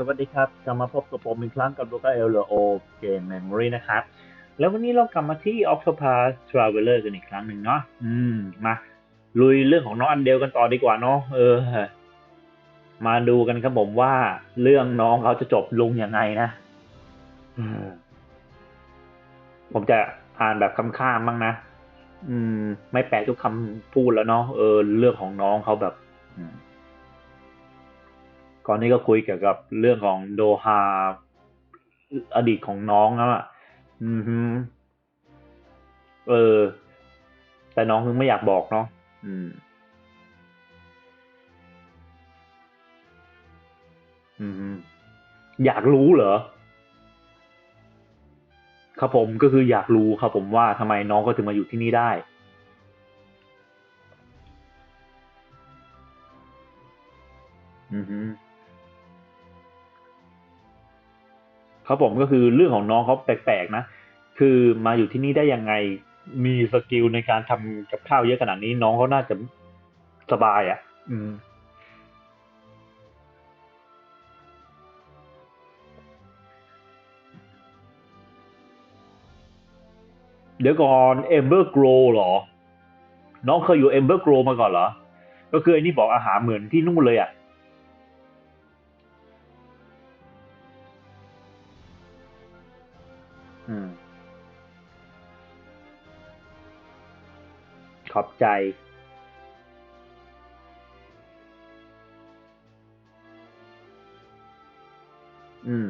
สวัสดีครับกลับมาพบกับผมอีกครั้งกับ l o c a l o Game Memory นะครับ แล้ววันนี้เรากลับมาที่ Octopath Traveler กันอีกครั้งหนึ่งเนาะอืม มาลุยเรื่องของน้องอันเดลกันต่อดีกว่าเนาะเออ มาดูกันครับผมว่า เรื่องน้องเขาจะจบลงยังไงนะอืมผมจะอ่านแบบคำข้ามบ้างนะอืม ไม่แปลทุกคำพูดแล้วเนาะเออ เรื่องของน้องเขาแบบอืม ก่อนนี้ก็คุยเกี่ยวกับเรื่องของโดฮาอดีตของน้องแล้วอะ อืมฮึเออ แต่น้องคือไม่อยากบอกเนาะ อืม อืมฮึอยากรู้เหรอ ครับผมก็คืออยากรู้ครับผมว่าทำไมน้องก็ถึงมาอยู่ที่นี่ได้ อือฮึ ครับผมก็คือเรื่องของน้องเขาแปลกๆนะ คือมาอยู่ที่นี่ได้ยังไง มีสกิลในการทำกับข้าวเยอะขนาดนี้น้องเขาน่าจะสบายอะ อืม เดี๋ยวก่อนเอมเบอร์โกรเหรอ น้องเคยอยู่เอมเบอร์โกรมาก่อนเหรอ ก็คือไอ้นี่บอกอาหารเหมือนที่นู่นเลยอะอื ขอบใจอืม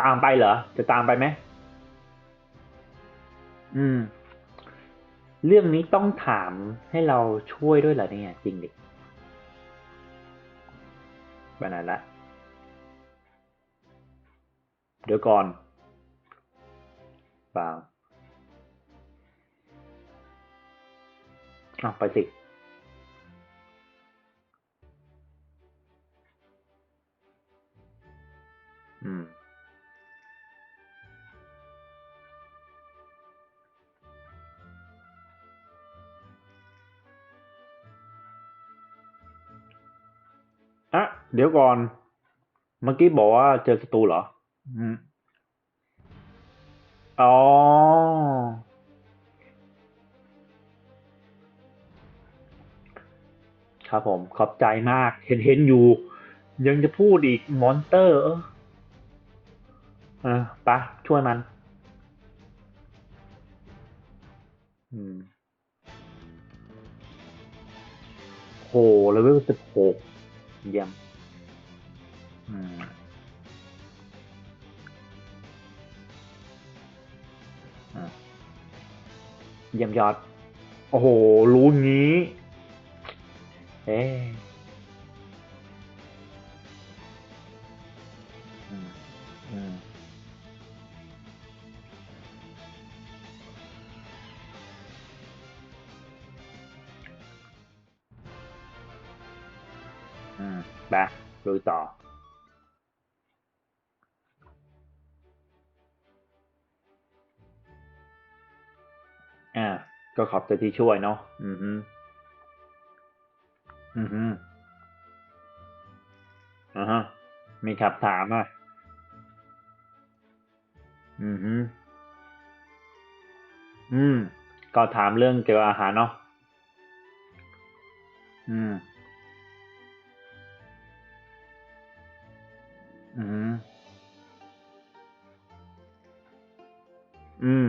ตามไปเหรอ จะตามไปไหม อืม เรื่องนี้ต้องถามให้เราช่วยด้วยเหรอเนี่ย จริงดิบานาละ เดี๋ยวก่อนเปล่า อะไปสิอืม อะ เดี๋ยวก่อน เมื่อกี้บอกว่าเจอศัตรูเหรอ อืม อ๋อ ครับผมขอบใจมาก เห็นเห็นอยู่ ยังจะพูดอีกมอนเตอร์ เออเออปะช่วยมัน อืมโหเลเวลสิบหกเยี่ยมอืมอะเยี่ยมยอด โอ้โห รู้งี้ เอ๊ะอืมอืมอืมไปดูต่ออ่าก็ขอบใจที่ช่วยเนาะอือฮึ อือฮึอ่าฮะ มีขับถามอะ อือฮึ อืม ก็ถามเรื่องเกี่ยวกับอาหารเนาะ อืม อือฮึอืม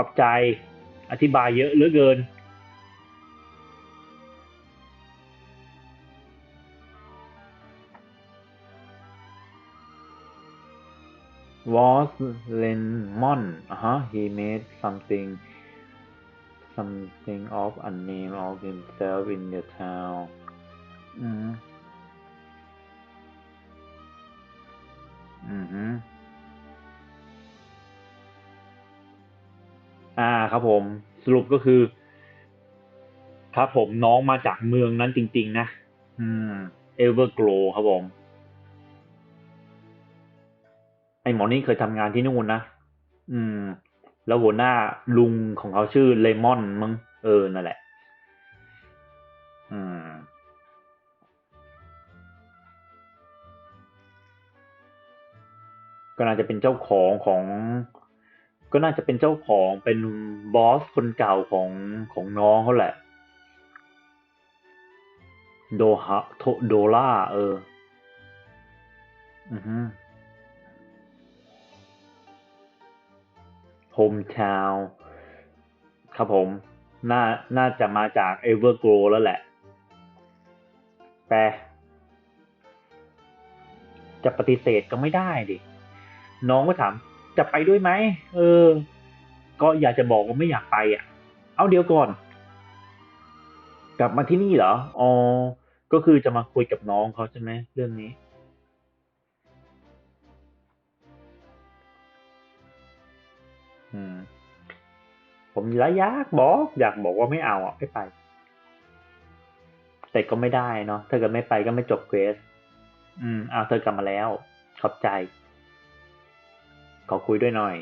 อบใจ อธิบายเยอะเหลือเกิน was lemon อ่าฮะ he made something something of a name of himself in the town อืมอือ อ่าครับผมสรุปก็คือครับผมน้องมาจากเมืองนั้นจริง ๆ นะ อืม เอเวอร์โกรครับผม ไอหมอนี่เคยทำงานที่นู่นนะ อืม แล้วหัวหน้าลุงของเขาชื่อเลมอนมั้งเออ นั่นแหละ อืม ก็น่าจะเป็นเจ้าของของ ก็น่าจะเป็นเจ้าของเป็นบอสคนเก่าของของน้องเขาแหละ โดฮะโทโดล่าเออ อือฮึโฮมทาวครับผม น่า น่าจะมาจากเอเวอร์โกรแล้วแหละ แต่จะปฏิเสธก็ไม่ได้ดิ น้องก็ถาม จะไปด้วยไหมเออ ก็อยากจะบอกว่าไม่อยากไปอะ เอาเดี๋ยวก่อน กลับมาที่นี่เหรออ๋อก็คือจะมาคุยกับน้องเขาใช่ไหมเรื่องนี้ อืม ผมละยากบอก อยากบอกว่าไม่เอาอะไม่ไป แต่ก็ไม่ได้เนาะถ้าเกิดไม่ไปก็ไม่จบเควส อืมเอาเธอกลับมาแล้ว ขอบใจ ขอคุยด้วยหน่อย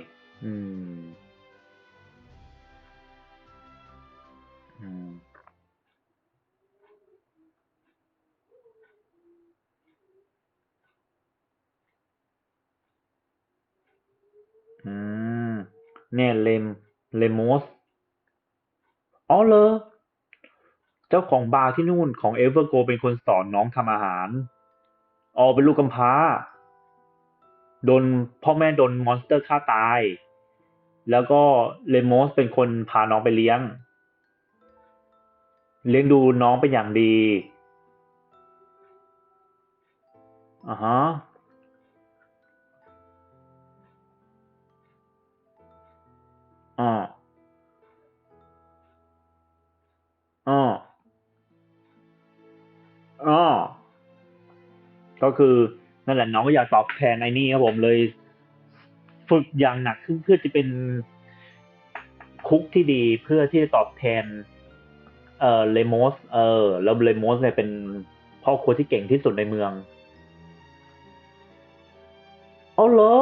อืม อืม อืม เนี่ยเลมเลโมสอ๋อเหรอเจ้าของบาร์ที่นู่นของเอเวอร์โกเป็นคนสอนน้องทำอาหารอ๋อเป็นลูกกำพร้า โดนพ่อแม่โดนมอนสเตอร์ฆ่าตาย แล้วก็เลโมสเป็นคนพาน้องไปเลี้ยง เลี้ยงดูน้องเป็นอย่างดีอ่าฮะอ้ออ้ออ้อก็คือ นั่นแหละน้องก็อยากตอบแทนไอ้นี่ครับผมเลย ฝึกอย่างหนักขึ้นเพื่อจะเป็นคุกที่ดีเพื่อที่จะตอบแทน เอ่อเลโมสเออแล้วเลโมสเนี่ยเป็นพ่อครัวที่เก่งที่สุดในเมืองอ๋อเหรอ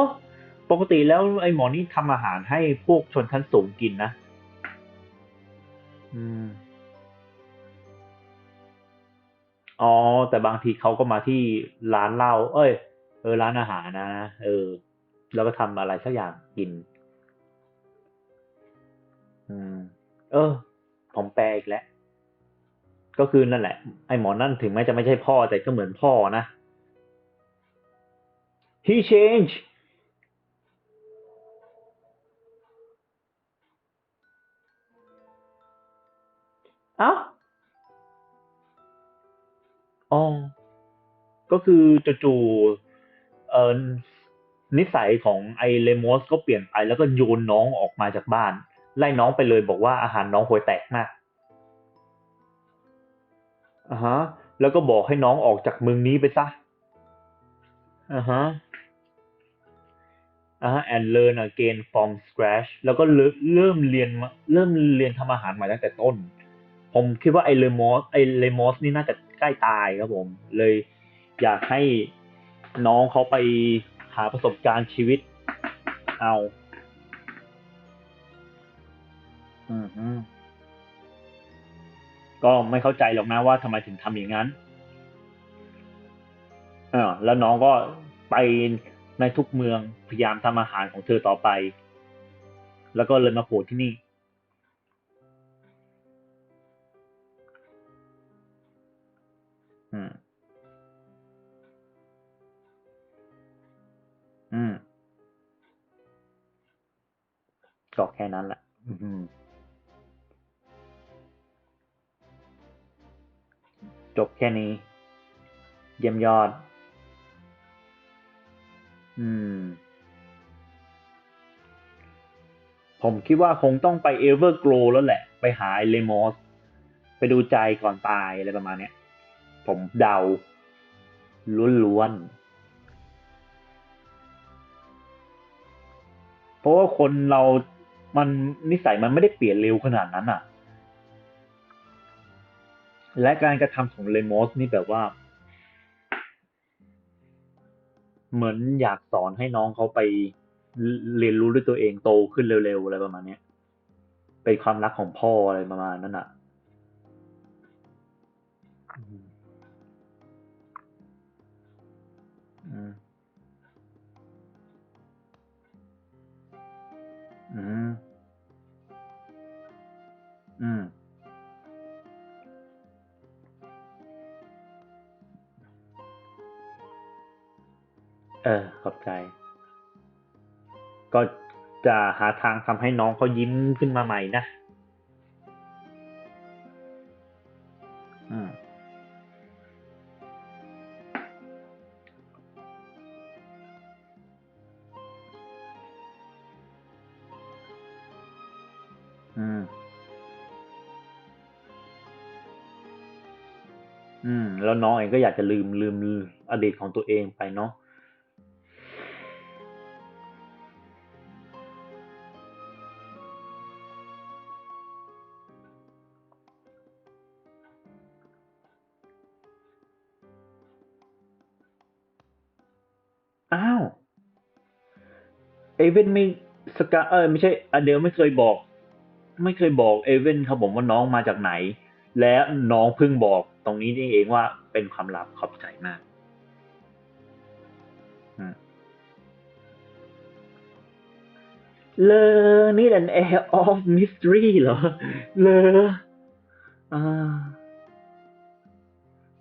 ปกติแล้วไอ้หมอนี่ทำอาหารให้พวกชนชั้นสูงกินนะ อืม อ๋อ แต่บางทีเขาก็มาที่ร้านเหล้าเอ้ย เออร้านอาหารนะ เออ แล้วก็ทำอะไรสักอย่างกิน อืม เออ ผมแปลอีกแล้ว ก็คือนั่นแหละ ไอ้หมอนั่นถึงแม้จะไม่ใช่พ่อแต่ก็เหมือนพ่อนะ he change เอ้า อ๋อ ก็คือจู่ๆเอ่อนิสัยของไอ้เลโมสก็เปลี่ยนไปแล้วก็โยนน้องออกมาจากบ้าน ไล่น้องไปเลยบอกว่าอาหารน้องห่วยแตกมากอ่าฮะ แล้วก็บอกให้น้องออกจากเมืองนี้ไปซะอ่าฮะอ่าฮะ and learn again from scratch แล้วก็เริ่มเรียนเริ่มเรียนทำอาหารใหม่ตั้งแต่ต้น ผมคิดว่าไอ้เลโมสไอ้เลโมสนี่น่าจะ ใกล้ตายครับผม เลยอยากให้น้องเขาไปหาประสบการณ์ชีวิตเอา อืมฮึก็ไม่เข้าใจหรอกนะว่าทำไมถึงทำอย่างนั้นเออแล้วน้องก็ไปในทุกเมืองพยายามทำอาหารของเธอต่อไป แล้วก็เลยมาโผล่ที่นี่ อืมก็แค่นั้นแหละ อืมจบแค่นี้ เยี่ยมยอด อืม ผมคิดว่าคงต้องไปเอเวอร์โกรแล้วแหละ ไปหาไอเลมอส ไปดูใจก่อนตายอะไรประมาณเนี้ย ผมเดาล้วนๆ เพราะว่าคนเรามันนิสัยมันไม่ได้เปลี่ยนเร็วขนาดนั้นอะ และการกระทำของเลมอสนี่แบบว่า เหมือนอยากสอนให้น้องเขาไปเรียนรู้ด้วยตัวเองโตขึ้นเร็วๆอะไรประมาณนี้เป็นความรักของพ่ออะไรประมาณนั้นอะอืม อืม อืม เออ ขอบใจ ก็จะหาทางทำให้น้องเขายิ้มขึ้นมาใหม่นะ อืม อืม แล้วน้องเองก็อยากจะลืมลืมลืมอดีตของตัวเองไปเนาะ อ้าว เอเวนไม่สกาเออไม่ใช่อเดลไม่เคยบอก ไม่เคยบอกเอเวนครับผมว่าน้องมาจากไหน และน้องเพิ่งบอกตรงนี้นี่เองว่าเป็นความลับขอบใจมากอืมเลอนี่แหละ air of mystery เหรอ เลออ่า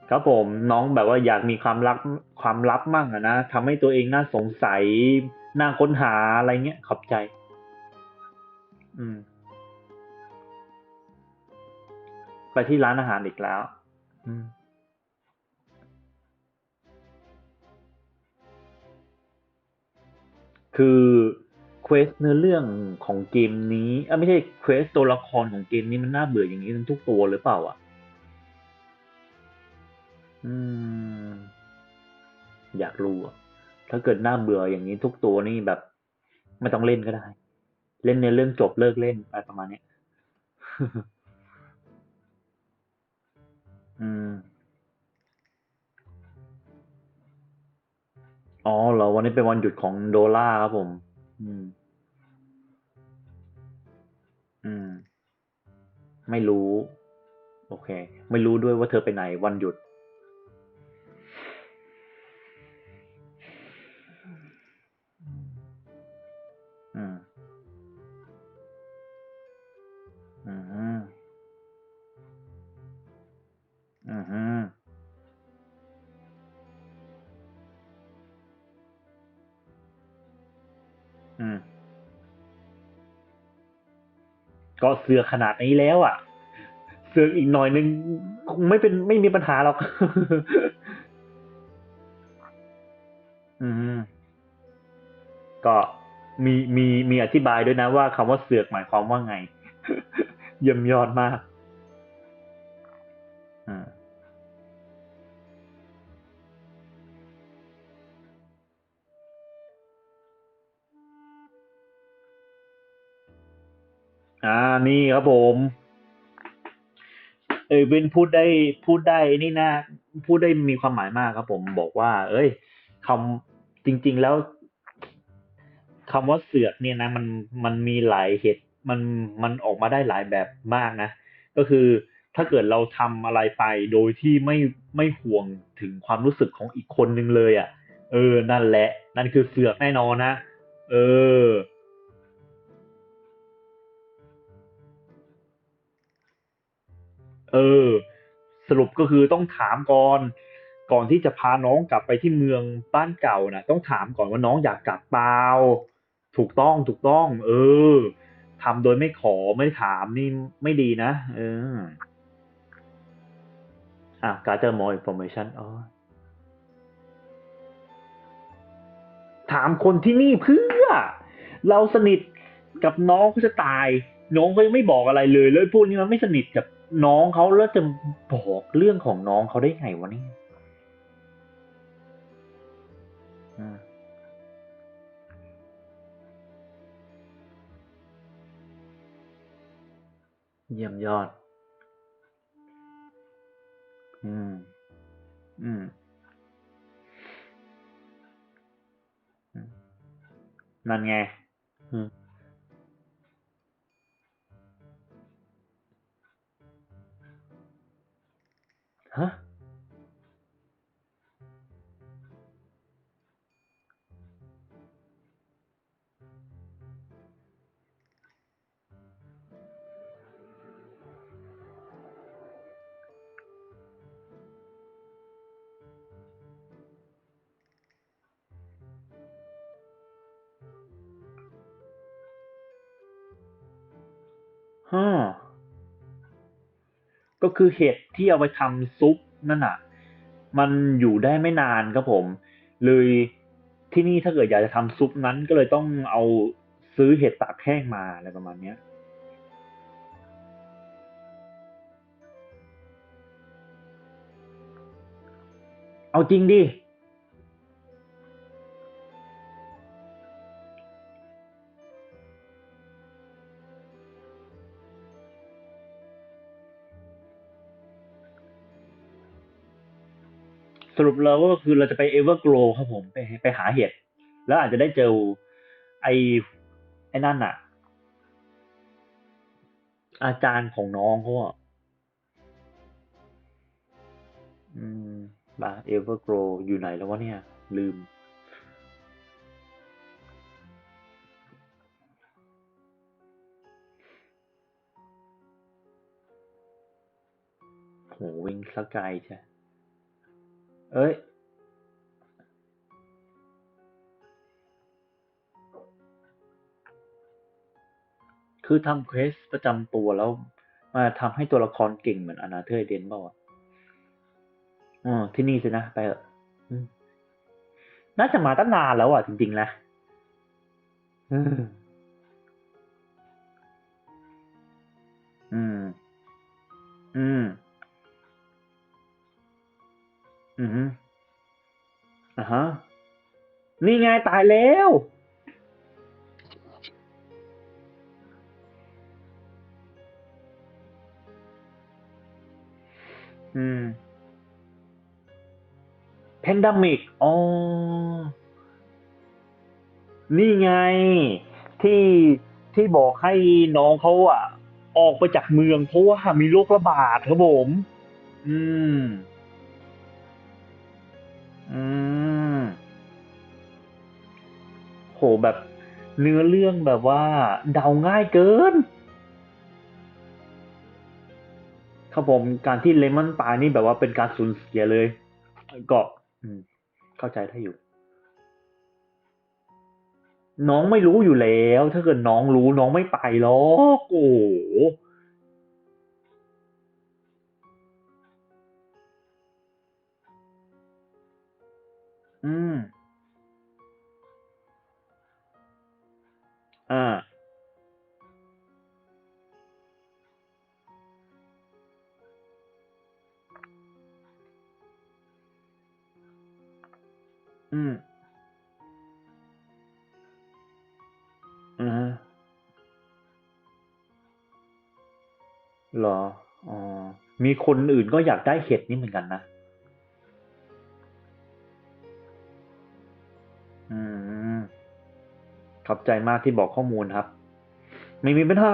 ครับผมน้องแบบว่าอยากมีความลับความลับมั่งอะนะทำให้ตัวเองน่าสงสัย น่าค้นหาอะไรเงี้ยขอบใจ อืม ไปที่ร้านอาหารอีกแล้ว อืมคือเควสเนื้อเรื่องของเกมนี้เอ้ยไม่ใช่เควสตัวละครของเกมนี้มันน่าเบื่ออย่างนี้ทั้งทุกตัวหรือเปล่า อะ อืม อยากรู้อะถ้าเกิดน่าเบื่ออย่างนี้ทุกตัวนี่แบบ ไม่ต้องเล่นก็ได้ เล่นในเรื่องจบเลิกเล่นอะไรประมาณเนี้ย อืม อ๋อเหรอวันนี้เป็นวันหยุดของโดล่าครับผม อืม อืม ไม่รู้ โอเค ไม่รู้ด้วยว่าเธอไปไหนวันหยุด อืมอืมก็เสือขนาดนี้แล้วอะ เสืออีกหน่อยนึงคงไม่เป็นไม่มีปัญหาหรอก อืม ก็มีมีมีอธิบายด้วยนะว่าคำว่าเสือกหมายความว่าไง เยี่ยมยอดมากอืม อ่านี่ครับผมเอยเวนพูดได้พูดได้นี่นะพูดได้มีความหมายมากครับผมบอกว่า เอ้ยคำจริง ๆ แล้วคำว่าเสือกเนี่ยนะ มันมันมีหลายเหตุมันมันออกมาได้หลายแบบมากนะ ก็คือถ้าเกิดเราทำอะไรไปโดยที่ไม่ไม่ห่วงถึงความรู้สึกของอีกคนนึงเลยอะ เออ นั่นแหละ นั่นคือเสือกแน่นอนนะเออ เออ สรุปก็คือต้องถามก่อน ก่อนที่จะพาน้องกลับไปที่เมืองบ้านเก่านะต้องถามก่อนว่าน้องอยากกลับเปล่าถูกต้องถูกต้อง เออทำโดยไม่ขอไม่ถามนี่ไม่ดีนะ เออ อะการเจอ more information อ๋อถามคนที่นี่เพื่อ เราสนิทกับน้องเขาจะตาย น้องเขายังไม่บอกอะไรเลย แล้วพวกนี้มันไม่สนิทกับ น้องเขาแล้วจะบอกเรื่องของน้องเขาได้ไงวะเนี่ยเยี่ยมยอด อืม อืม นั่นไง ฮะฮะ ก็คือเห็ดที่เอาไปทำซุปนั่นน่ะ มันอยู่ได้ไม่นานครับผม เลยที่นี่ถ้าเกิดอยากจะทำซุปนั้นก็เลยต้องเอาซื้อเห็ดตากแห้งมาอะไรประมาณเนี้ยเอาจริงดิ รุปแล้วก็คือเราจะไปเอเวอร์โกลครับผมไปไปหาเห็ด แล้วอาจจะได้เจอไอไอ้นั่นอะอาจารย์ของน้องเขาอะอืมมาเอเวอร์โกลอยู่ไหนแล้ววะเนี่ย ลืม โหวิ่งสักไกลใช่ เอ้ย คือทำเควสประจำตัวแล้ว มาทำให้ตัวละครเก่งเหมือนอนาเธอร์เดนเปล่าวะอ๋อที่นี่สินะ ไปเถอะน่าจะมาตั้งนานแล้วอะ จริงๆนะอืม อืม อืมอือฮึอ่าฮะ นี่ไงตายแล้ว อืมแพนดมิก อ๋อ นี่ไง ที่ที่บอกให้น้องเขาอะ ออกไปจากเมืองเพราะว่ามีโรคระบาดครับผม อืม อืมโหแบบ เนื้อเรื่องแบบว่า เดาง่ายเกิน ครับผมการที่เลมอนตายนี่แบบว่าเป็นการสูญเสียเลย ก็เข้าใจได้อยู่ น้องไม่รู้อยู่แล้ว ถ้าเกิดน้องรู้น้องไม่ไปหรอกโอ้ อืม อ่า อืมอือฮะเหรอ อ๋อ มีคนอื่นก็อยากได้เห็ดนี่เหมือนกันนะ อืมขอบใจมากที่บอกข้อมูลครับ ไม่มีปัญหา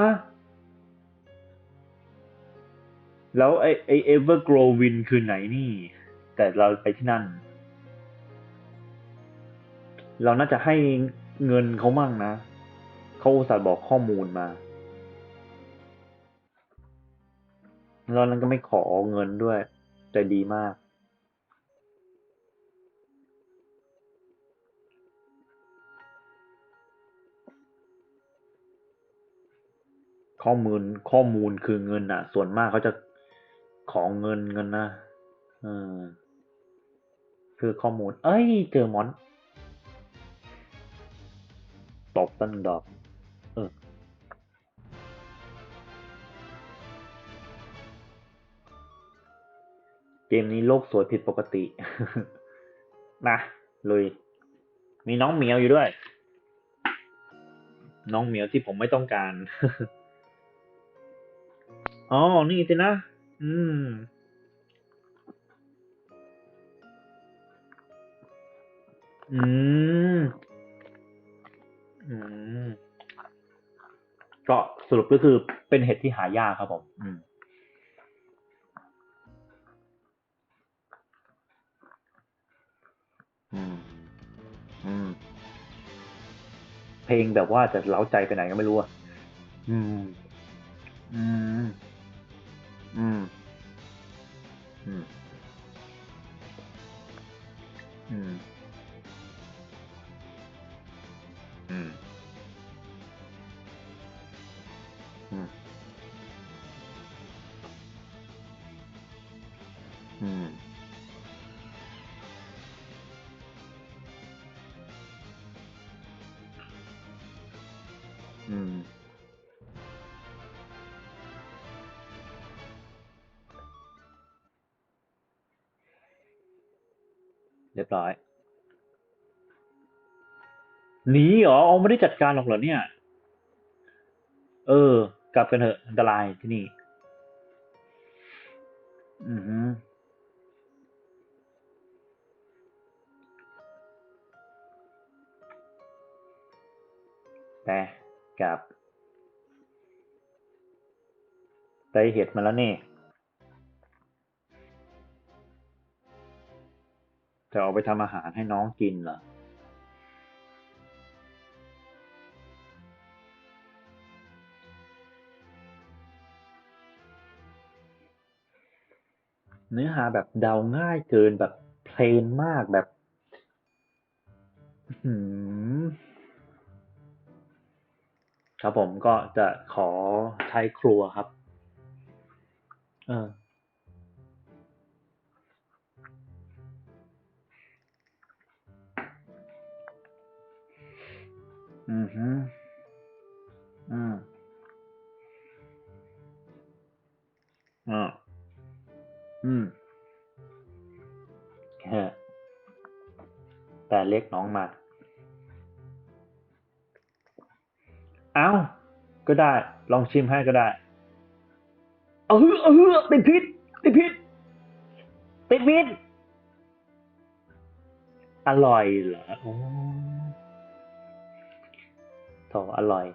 แล้วไอไอเอเวอร์โกรวินคือไหนนี่ แต่เราไปที่นั่น เราน่าจะให้เงินเขามั่งนะ เขาอุตส่าห์บอกข้อมูลมา แล้วนั้นก็ไม่ขอเงินด้วยใจดีมาก ข้อมูลข้อมูลคือเงินอะส่วนมากเขาจะขอเงินเงินนะเออคือข้อมูล เอ้ย เจอมอน ตบตันดอกเออเกมนี้โลกสวยผิดปกติ มาลุย มีน้องเหมียวอยู่ด้วย น้องเหมียวที่ผมไม่ต้องการ อ๋อ นี่สินะ อืม อืม อืม ก็สรุปก็คือเป็นเห็ดที่หายากครับผม อืม อืม อืม เพลงแบบว่าจะเล้าใจไปไหนก็ไม่รู้อะ อืม อืม 嗯。嗯。 รียบร้อยหนีเหรออ๋อไม่ได้จัดการหรอกเหรอเนี่ย เออ กลับกันเถอะอันตรายที่นี่ อือฮึแต่กลับได้เห็ดมาแล้วนี่ จะเอาไปทำอาหารให้น้องกินเหรอเนื้อหาแบบเดาง่ายเกินแบบเพลนมากแบบครับผมก็จะขอใช้ครัวครับ เออ อือฮึอืมอ่าอืมฮะแต่เล็กน้องมา เอ้า ก็ได้ ลองชิมให้ก็ได้ เออเออติดพิษติดพิษติดพิษอร่อยเหรอโอ้ โถอร่อย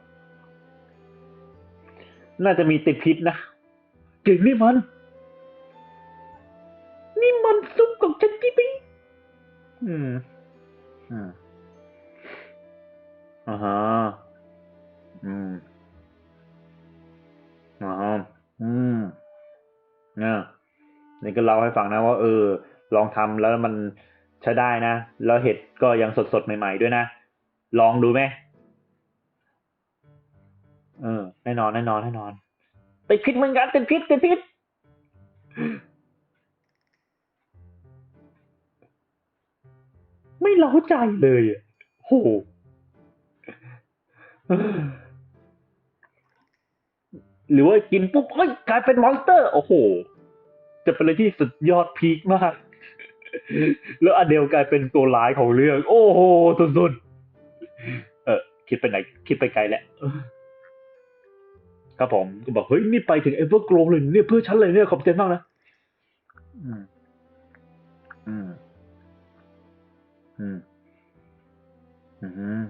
น่าจะมีติดพิษนะจริงนี่มัน นี่มันซุปของฉันที่พี่อืม อืมอ่าฮะอืมอ่าฮะอืมเนี่ยนี่ก็เล่าให้ฟังนะว่าเออ ลองทำแล้วมันใช้ได้นะ แล้วเห็ดก็ยังสดๆใหม่ ๆ ด้วยนะ ลองดูไหม เออแน่นอนแน่นอนแน่นอนติดพิษเหมือนกันติดพิษติดพิษไม่เล้าใจเลยอะโหหรือว่ากินปุ๊บเอ้ยกลายเป็นมอนสเตอร์ โอ้โห จะเป็นอะไรที่สุดยอดพีคมาก แล้วอเดลกลายเป็นตัวร้ายของเรื่อง โอ้โห สุดๆ เออคิดไปไหน คิดไปไกลแล้ว ครับผมก็บอกเฮ้ยนี่ไปถึงเอเวอร์โกลเลยเนี่ยเพื่อฉันเลยเนี่ยขอบใจมากนะอืม อืม อืม อืม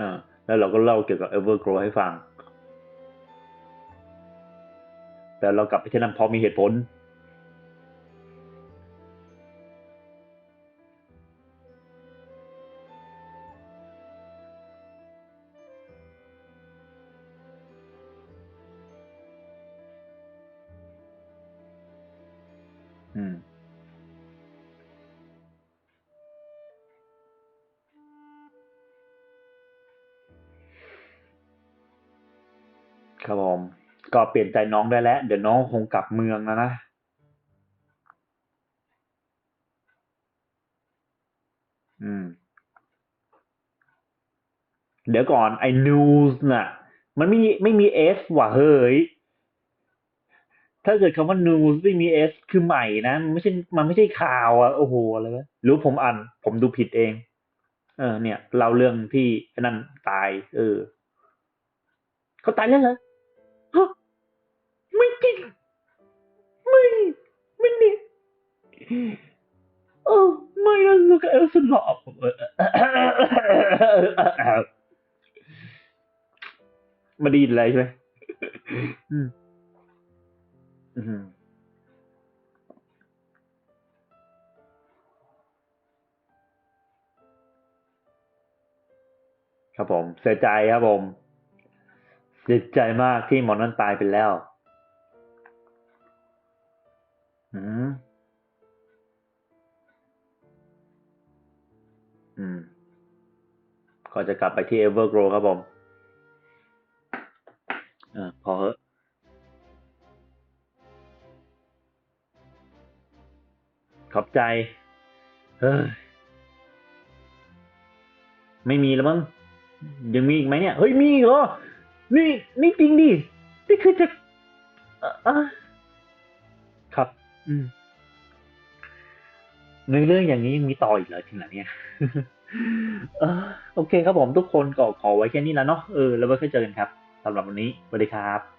อ่าแล้วเราก็เล่าเกี่ยวกับเอเวอร์โกลให้ฟัง แต่เรากลับไปที่นั่นเพอมีเหตุผล ก็เปลี่ยนใจน้องได้แล้ว เดี๋ยวน้องคงกลับเมืองแล้วนะอืม เดี๋ยวก่อนไอ้ news น่ะ มันไม่มีไม่มี s ว่ะเฮ้ย ถ้าเกิดคำว่า news ไม่มี s คือใหม่นะ มันไม่ใช่มันไม่ใช่ข่าวอะโอ้โหอะไรวะหรือผมอ่านผมดูผิดเอง เออ เนี่ยเล่าเรื่องที่นั่นตาย เออเขาตายแล้วเหรอ ไม่จริงไม่ไม่เนี่ยเออไม่นะลูกเอลสลอบเออไมาไดีอะไรใช่ไหมอืมอืมครับผมเสียใจครับผมเสียใจมากที่หมอนั้นตายไปแล้ว อืมก็จะกลับไปที่ Evergrow ครับผมเออพอเหอะขอบใจ เฮ้ย ไม่มีแล้วมั้ง ยังมีอีกไหมเนี่ย เฮ้ย มีอีกเหรอ นี่ นี่จริงดิ นี่คือจะอ่อ อะครับอืมเนื้อเรื่องอย่างนี้ยังมีต่ออีกเหรอจริงเหรอเนี่ยเออโอเคครับผมทุกคนก็ขอไว้แค่นี้แล้วเนาะเออแล้วไว้ค่อยเจอกันครับสำหรับวันนี้สวัสดีครับ